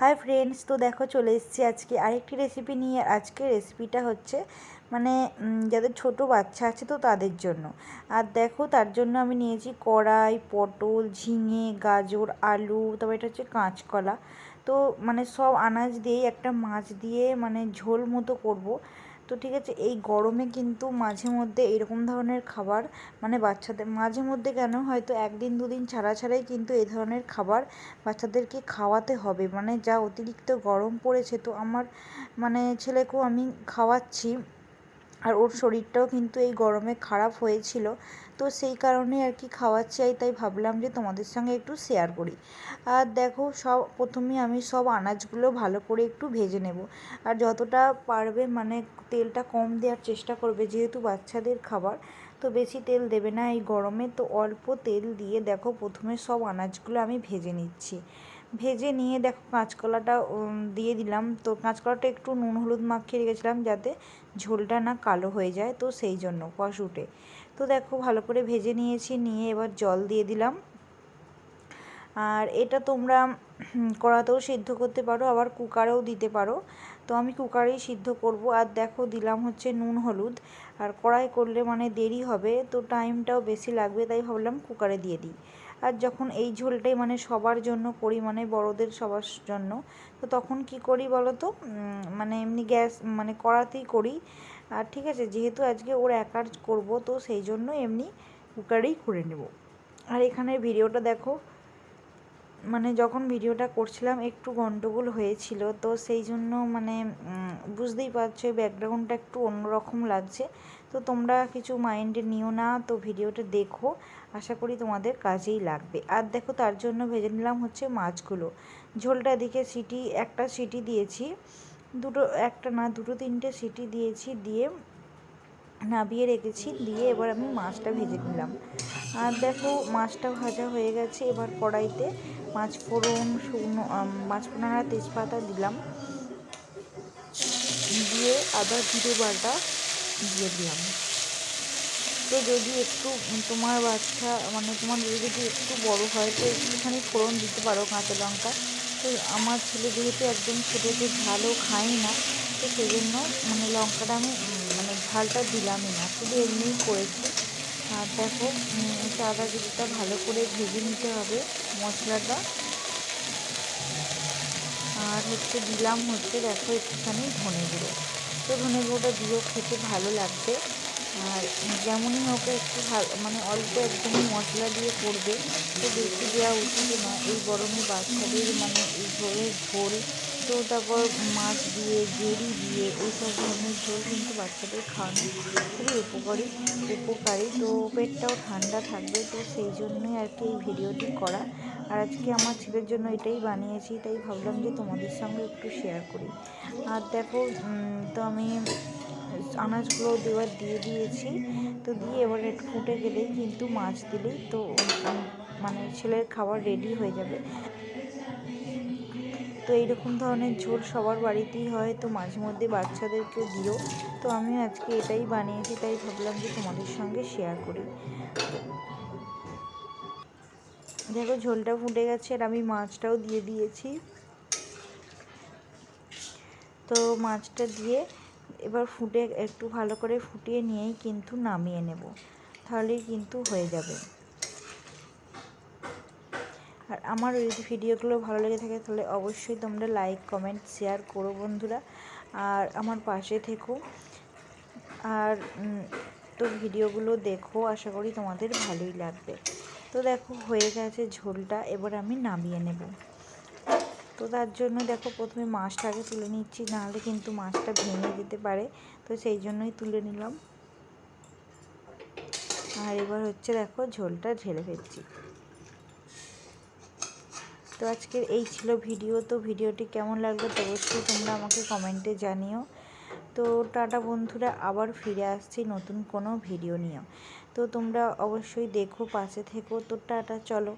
Hi friends, তো দেখো চলে এসেছি আজকে আরেকটি রেসিপি নিয়ে। আজকে রেসিপিটা হচ্ছে মানে যাদের ছোট বাচ্চা আছে তো তাদের জন্য। আর দেখো, তার জন্য আমি নিয়েছি কড়াই, পটল, ঝিঙে, গাজর, আলু, তারপর এটা হচ্ছে কাঁচকলা। তো মানে সব আনাজ দিয়েই একটা মাছ দিয়ে মানে ঝোল মতো করব। তো ঠিক আছে, এই গরমে কিন্তু মাঝে মধ্যে এরকম ধরনের খাবার মানে বাচ্চাদের, মাঝে মধ্যে কেন হয়তো একদিন দুদিন ছাড়া ছাড়াই কিন্তু এ ধরনের খাবার বাচ্চাদেরকে খাওয়াতে হবে। মানে যা অতিরিক্ত গরম পড়েছে, তো আমার মানে ছেলেকেও আমি খাওয়াচ্ছি। আর ওর শরীরটাও কিন্তু এই গরমে খারাপ হয়েছিল। তো সেই কারণে আর কি খাওয়ার চাই, তাই ভাবলাম যে তোমাদের সঙ্গে একটু শেয়ার করি। আর দেখো, সব প্রথমে আমি সব আনাজগুলো ভালো করে একটু ভেজে নেব। আর যতটা পারবে মানে তেলটা কম দেওয়ার চেষ্টা করবে, যেহেতু বাচ্চাদের খাবার, তো বেশি তেল দেবে না এই গরমে। তো অল্প তেল দিয়ে দেখো, প্রথমে সব আনাজগুলো আমি ভেজে নিচ্ছি। ভেজে নিয়ে দেখো কাঁচকলাটা দিয়ে দিলাম। তো কাঁচকলাটা একটু নুন হলুদ মাখিয়ে রেখেছিলাম যাতে ঝোলটা না কালো হয়ে যায়। তো সেই জন্য কষুটে তো দেখো ভালো করে ভেজে নিয়েছি, নিয়ে এবার জল দিয়ে দিলাম। আর এটা তোমরা কড়াতেও সিদ্ধ করতে পারো, আবার কুকারেও দিতে পারো। তো আমি কুকারেই সিদ্ধ করব। আর দেখো দিলাম হচ্ছে নুন হলুদ। আর কড়াই করলে মানে দেরি হবে, তো টাইমটাও বেশি লাগবে, তাই ভাবলাম কুকারে দিয়ে দিই। আর যখন এই ঝোলটাই মানে সবার জন্য করি মানে বড়দের সবার জন্য, তো তখন কি করি বলো তো মানে এমনি গ্যাস মানে কড়াতেই করি। আর ঠিক আছে, যেহেতু আজকে ওর একার করব, তো সেই জন্য এমনি কুকারেই করে নেব। আর এখানে ভিডিওটা দেখো। মানে যখন ভিডিওটা করছিলাম, একটু গন্ডগোল হয়েছিল। তো সেই জন্য মানে বুঝতেই পারছ ব্যাকগ্রাউন্ডটা একটু অন্যরকম লাগছে। তো তোমরা কিছু মাইন্ডে নিও না, তো ভিডিওটা দেখো। আশা করি তোমাদের কাজেই লাগবে। আর দেখো, তার জন্য ভেজে নিলাম হচ্ছে মাছগুলো। ঝোলটা দিকে সিটি, একটা সিটি দিয়েছি। দুটো, একটা না, দুটো, তিনটে সিটি দিয়েছি। দিয়ে নাবিয়ে রেখেছি, দিয়ে এবার আমি মাছটা ভেজে নিলাম। আর দেখো, মাছটা ভাজা হয়ে গেছে এবার কড়াইতে। পাঁচ ফোড়ন, শুকনো পাঁচ ফোড়ন আর তেজপাতা দিলাম। দিয়ে আদা জিরে বাটা দিয়ে দিলাম। তো যদি একটু তোমার বাচ্চা মানে তোমার যদি একটু বড় হয়, তো একটুখানি ফোড়ন দিতে পারো কাঁচা লঙ্কা। তো আমার ছেলে যেহেতু একদম ছোটোতে ঝালও খাই না, তো সেই জন্য মানে লঙ্কাটা আমি ঝালটা দিলামই না, শুধু এমনিই করেছি। আর দেখো আদা জিরেটা ভালো করে ভেজে নিতে হবে মশলাটা। আর হচ্ছে দিলাম হচ্ছে দেখো একটুখানি ধনে গুঁড়ো। তো ধনে গুঁড়োটা দিয়েও খেতে ভালো লাগবে। আর যেমনই হোক একটু মানে অল্প একদমই মশলা দিয়ে করবে। তো বেশি দেওয়া উচিত না এই গরমে বাচ্চাদের মানে এই ঝোলের ঝোল তো তারপর মাছ দিয়ে গেরি দিয়ে, এইসব ধরনের ঝোল কিন্তু বাচ্চাদের খাওয়ানো খুবই উপকারী উপকারী। তো পেটটাও ঠান্ডা থাকবে, তো সেই জন্যই আর কি এই ভিডিওটি করা। আর আজকে আমার ছেলের জন্য এটাই বানিয়েছি, তাই ভাবলাম যে তোমাদের সঙ্গে একটু শেয়ার করি। আর দেখো তো আমি আনাজগুলো দেওয়ার দিয়ে দিয়েছি। তো দিয়ে এবার একটু ফুটে গেলেই কিন্তু মাছ দিলেই তো মানে ছেলের খাবার রেডি হয়ে যাবে। তো এইরকম ধরনের ঝোল সবার বাড়িতেই হয়, তো মাঝে মধ্যে বাচ্চাদেরকেও দিও। তো আমি আজকে এটাই বানিয়েছি, তাই ভাবলাম যে তোমাদের সঙ্গে শেয়ার করি। দেখো ঝোলটা ফুটে গেছে আর আমি মাছটাও দিয়ে দিয়েছি। তো মাছটা দিয়ে এবার ফুটে একটু ভালো করে ফুটিয়ে নিয়েই কিন্তু নামিয়ে নেব, তাহলেই কিন্তু হয়ে যাবে। আর আমার যদি ভিডিওগুলো ভালো লেগে থাকে তাহলে অবশ্যই তোমরা লাইক কমেন্ট শেয়ার করো বন্ধুরা। আর আমার পাশে থেকো। আর তো ভিডিওগুলো দেখো, আশা করি তোমাদের ভালোই লাগবে। তো দেখো, হয়ে গেছে ঝোলটা, এবার আমি নামিয়ে নেব। তো তার জন্য দেখো, প্রথমে মাছটাকে তুলে নিচ্ছি, নাহলে কিন্তু মাছটা ভেঙে যেতে পারে। তো সেই জন্যই তুলে নিলাম। আর এবার হচ্ছে দেখো, ঝোলটা ঢেলে ফেলছি। তো আজকের এই ছিল ভিডিও। তো ভিডিওটি কেমন লাগল তো অবশ্যই তোমরা আমাকে কমেন্টে জানিও। তো টাটা বন্ধুরা, আবার ফিরে আসছি নতুন কোনো ভিডিও নিয়ে তো তোমরা অবশ্যই দেখো, পাশে থেকো। তো টাটা, চলো।